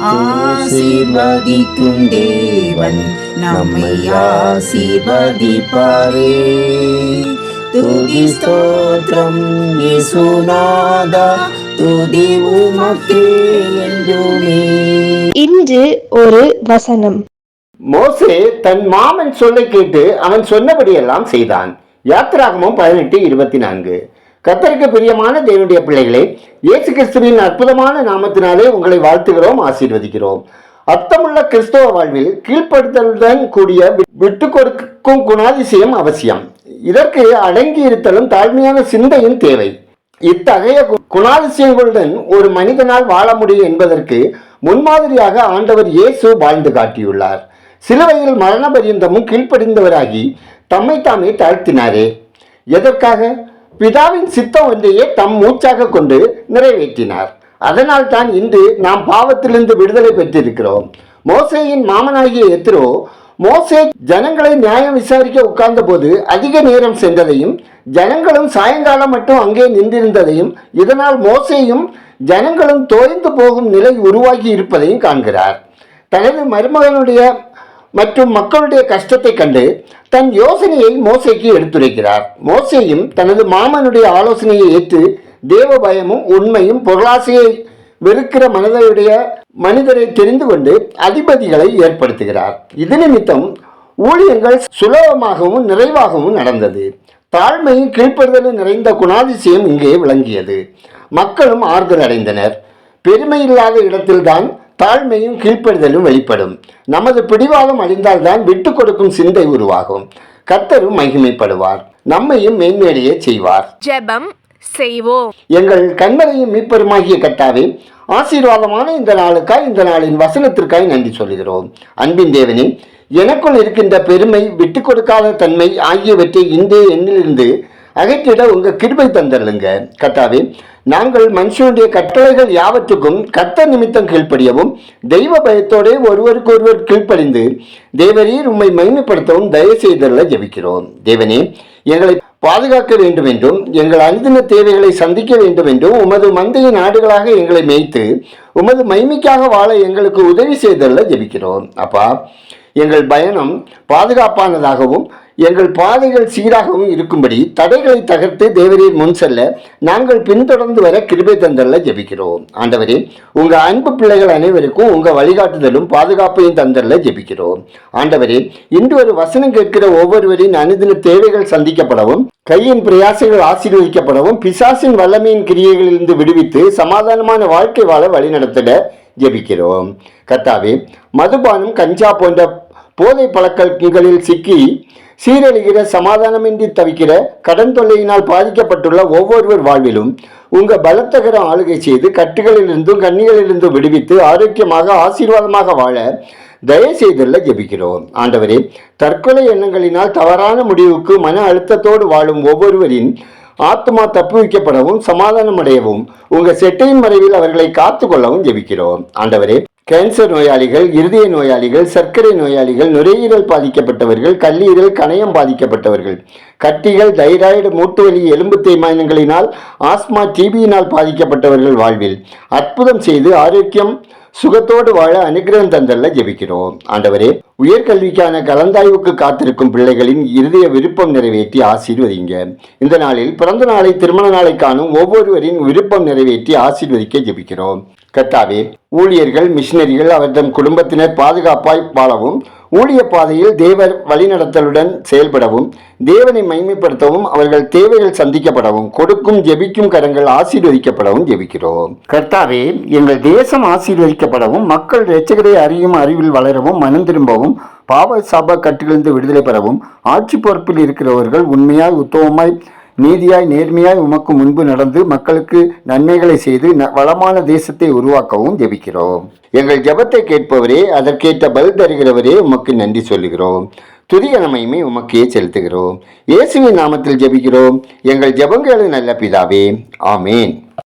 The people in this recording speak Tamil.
ஆசீர்வதிக்கும் தேவன் நம்மை ஆசீர்வதிப்பாரே. துதி ஸ்தோத்திரம் இயேசுநாதா துதி உமக்கே என்றுமே. இன்று ஒரு வசனம். மோசே தன் மாமன் சொல்லை கேட்டு அவன் சொன்னபடியெல்லாம் செய்தான். யாத்திராகமும் பதினெட்டு இருபத்தி நான்கு. கத்தருக்கு பிரியமான தேவனுடைய பிள்ளைகளே இயேசு கிறிஸ்துவின் அற்புதமான நாமத்தினாலே உங்களை வாழ்த்துகிறோம் ஆசீர்வதிக்கிறோம். அர்த்தமுள்ள கிறிஸ்தவ வாழ்வில் கீழ்ப்படுத்தலுடன் கூடிய விட்டு கொடுக்கும் குணாதிசயம் அவசியம். இதற்கு அடங்கி இருத்தலும் தாழ்மையான சிந்தையும் தேவை. இத்தகைய கு- குணாதிசயங்களுடன் ஒரு மனிதனால் வாழ முடியும் என்பதற்கு முன்மாதிரியாக ஆண்டவர் இயேசு வாழ்ந்து காட்டியுள்ளார். சிலுவையில் மரண பரியந்தமும் கீழ்ப்படிந்தவராகி தம்மை தாமே தாழ்த்தினாரே. எதற்காக? பிதாவின் சித்தம் ஒன்றையே தம் மூச்சாக கொண்டு நிறைவேற்றினார். அதனால் தான் இன்று நாம் பாவத்திலிருந்து விடுதலை பெற்றிருக்கிறோம். மோசையின் மாமனாகிய எத்ரோ மோசே ஜனங்களை நியாயம் விசாரிக்க உட்கார்ந்த போது அதிக நேரம் சென்றதையும் ஜனங்களும் சாயங்காலம் மட்டும் அங்கே நின்றிருந்ததையும் இதனால் மோசேயும் ஜனங்களும் தோய்ந்து போகும் நிலை உருவாகி இருப்பதையும் காண்கிறார். தனது மருமகனுடைய மற்றும் மக்களுடைய கஷ்டத்தை கண்டு தன் யோசனையை மோசைக்கு எடுத்துரைக்கிறார். மோசையும் தனது மாமனுடைய ஆலோசனையை ஏற்று தேவ பயமும் உண்மையும் பொருளாசையை வெறுக்கிற மனதையுடைய மனிதரை தெரிந்து கொண்டு அதிபதிகளை ஏற்படுத்துகிறார். இது நிமித்தம் ஊழியங்கள் சுலபமாகவும் நிறைவாகவும் நடந்தது. தாழ்மையும் கீழ்ப்படுதலும் நிறைந்த குணாதிசயம் இங்கே விளங்கியது. மக்களும் ஆறுதல் அடைந்தனர் பெருமை இல்லாத இடத்தில்தான் தாழ்மையும் கீழ்ப்படுதலும் வெளிப்படும். நமது பிடிவாதம் அழிந்தால்தான் விட்டு கொடுக்கும் சிந்தை உருவாகும். கர்த்தரும் மகிமைப்படுவார். நம்மையும் மேன்மேடையே செய்வார். ஜெபம் செய்வோம். எங்கள் கண்மலையும் மீட்பெருமாகிய கட்டாவே ஆசீர்வாதமான இந்த நாளுக்காய் இந்த நாளின் வசனத்திற்காய் நன்றி சொல்கிறோம். அன்பின் தேவனே எனக்குள் இருக்கின்ற பெருமை விட்டு கொடுக்காத தன்மை ஆகியவற்றை இன்றே எண்ணிலிருந்து அகற்றிட உங்கள் கிருபை தந்தருளுங்க. கத்தாவே நாங்கள் மனுஷனுடைய கட்டளைகள் யாவற்றுக்கும் கத்த நிமித்தம் கீழ்ப்படியவும் தெய்வ பயத்தோடே ஒருவருக்கு ஒருவர் கீழ்ப்படிந்து தேவரீர் உம்மை மகிமைப்படுத்தவும் தயவு செய்தருள ஜெபிக்கிறோம். தேவனே எங்களை பாதுகாக்க வேண்டும் என்றும் எங்கள் அனுதின தேவைகளை சந்திக்க வேண்டும் என்றும் உமது மந்தையின் ஆடுகளாக எங்களை மேய்த்து உமது மைமிக்காக வாழ எங்களுக்கு உதவி செய்தல்ல ஜெபிக்கிறோம். அப்பா எங்கள் பயணம் பாதுகாப்பானதாகவும் எங்கள் பாதைகள் சீராகவும் இருக்கும்படி தடைகளை தகர்த்து தேவரீர் முன் செல்ல நாங்கள் பின்தொடர்ந்து வர கிருபை தந்தரில் ஜெபிக்கிறோம். ஆண்டவரே உங்கள் அன்பு பிள்ளைகள் அனைவருக்கும் உங்கள் வழிகாட்டுதலும் பாதுகாப்பையும் தந்தரில் ஜெபிக்கிறோம். ஆண்டவரே இன்று ஒரு வசனம் கேட்கிற ஒவ்வொருவரின் அனுதின தேவைகள் சந்திக்கப்படவும் கையின் பிரயாசங்கள் ஆசீர்வதிக்கப்படவும் பிசாசின் வல்லமையின் கிரியைகளிலிருந்து விடுவித்து சமாதானமான வாழ்க்கை வாழ வழிநடத்திட ஜெபிக்கிறோம். கத்தாவே மதுபானம் கஞ்சா போன்ற போதை பழக்கங்களில் சிக்கி சீரழிகிற சமாதானமின்றி தவிக்கிற கடன் தொல்லையினால் பாதிக்கப்பட்டுள்ள ஒவ்வொருவர் வாழ்விலும் உங்க பலத்தகர ஆளுகை செய்து கட்டுகளிலிருந்தும் கண்ணிகளிலிருந்தும் விடுவித்து ஆரோக்கியமாக ஆசீர்வாதமாக வாழ தயவு செய்துள்ள ஜெபிக்கிறோம். ஆண்டவரே தற்கொலை எண்ணங்களினால் தவறான முடிவுக்கு மன அழுத்தத்தோடு வாழும் ஒவ்வொருவரின் ஆத்மா தப்புவிக்கப்படவும் சமாதானம் அடையவும் உங்கள் செட்டையின் மறைவில் அவர்களை காத்துக்கொள்ளவும் ஜெபிக்கிறோம். ஆண்டவரே கேன்சர் நோயாளிகள் இருதய நோயாளிகள் சர்க்கரை நோயாளிகள் நுரையீரல் பாதிக்கப்பட்டவர்கள் கல்லீரல் கணையம் பாதிக்கப்பட்டவர்கள். கட்டிகள் தைராய்டு மூட்டுவலி எலும்பு தேய்மானங்களினால் ஆஸ்மா டிபியினால் பாதிக்கப்பட்டவர்கள் வாழ்வில். அற்புதம் செய்து ஆரோக்கியம் சுகத்தோடு வாழ அனுகிரகம் தந்தல்ல ஜெபிக்கிறோம். ஆண்டவரே உயர்கல்விக்கான கலந்தாய்வுக்கு காத்திருக்கும் பிள்ளைகளின் இருதய விருப்பம் நிறைவேற்றி ஆசீர்வதிங்க. இந்த நாளில் பிறந்த நாளை திருமண நாளை காணும் ஒவ்வொருவரின் விருப்பம் நிறைவேற்றி ஆசீர்வதிக்க ஜெபிக்கிறோம். கத்தாவே ஊழியர்கள் மிஷினரிகள் அவர்தம் குடும்பத்தினர் பாதுகாப்பாய் வாழவும் ஊழிய பாதையில் தேவர் வழிநடத்தலுடன் செயல்படவும் தேவனை மைமைப்படுத்தவும் அவர்கள் தேவைகள் சந்திக்கப்படவும் கொடுக்கும் ஜெபிக்கும் கரங்கள் ஆசீர்வதிக்கப்படவும் ஜெபிக்கிறோம். கர்த்தாவே எங்கள் தேசம் ஆசீர்வதிக்கப்படவும் மக்கள் இரட்சகரை அறியும் அறிவில் வளரவும் மனம் திரும்பவும் பாவ சாப கட்டிலிருந்து விடுதலை பெறவும் ஆட்சி பொறுப்பில் இருக்கிறவர்கள் உண்மையாய் உத்தவமாய் நீதியாய் நேர்மையாய் உமக்கு முன்பு நடந்து மக்களுக்கு நன்மைகளை செய்து ந- வளமான தேசத்தை உருவாக்கவும் ஜெபிக்கிறோம். எங்கள் ஜெபத்தை கேட்பவரே அதற்கேற்ற பதில் தருகிறவரே உமக்கு நன்றி சொல்லுகிறோம். துதிய நமையுமே உமக்கே செலுத்துகிறோம். இயேசுவின் நாமத்தில் ஜெபிக்கிறோம். எங்கள் ஜெபங்களை நல்ல பிதாவே. ஆமேன்.